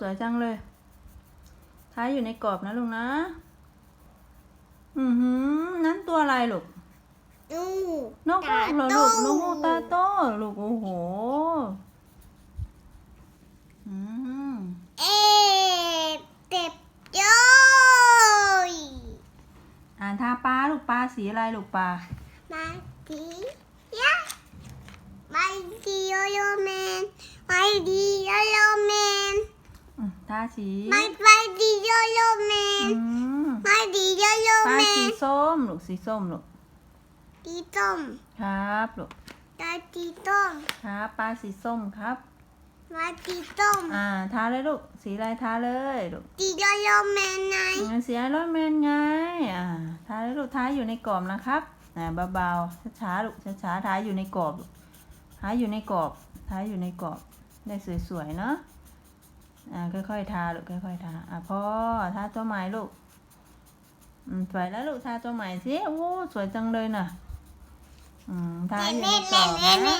สวยจังเลย ท้ายอยู่ในกรอบนะลูกนะ อือหือ นั้นตัวอะไรลูกดูนกฮูกเหรอลูก นกฮูกตาโตลูก โอ้โห อืมเอ๊ะเต็บย้อยอ่านทาปลาลูกปลาสีอะไรลูกปลามาดียะมาดีโยโยแมนมาดีโยโยแมนอืม ทาสีมามาดีโยโยแมอืนมมาดีโยโยปลาแมสีนส้มลูกสีส้มลูกดีต้มครับลูกตาดีต้มครับปลาสีส้มครับ มาดีต้มอ่าทาเลยลูกสีอะไรทาเลยลูกดีโยโยแมนไงงั้นสีไอรอนแมนไงอ่าทาเลยลูกทาอยู่ในกรอบนะครับอ่าเบาๆช้าๆลูกช้าๆทาอยู่ในกรอบลูกทาอยู่ในกรอบทาอยู่ในกรอบได้สวยๆเนาะ อ่าค่อยๆทาลูกค่อยๆทาอะพ่อทาตัวใหม่ลูกอืมสวยแล้วลูกทาตัวใหม่สิโอ้สวยจังเลยน่ะอืมทาอย่างต่อนนะ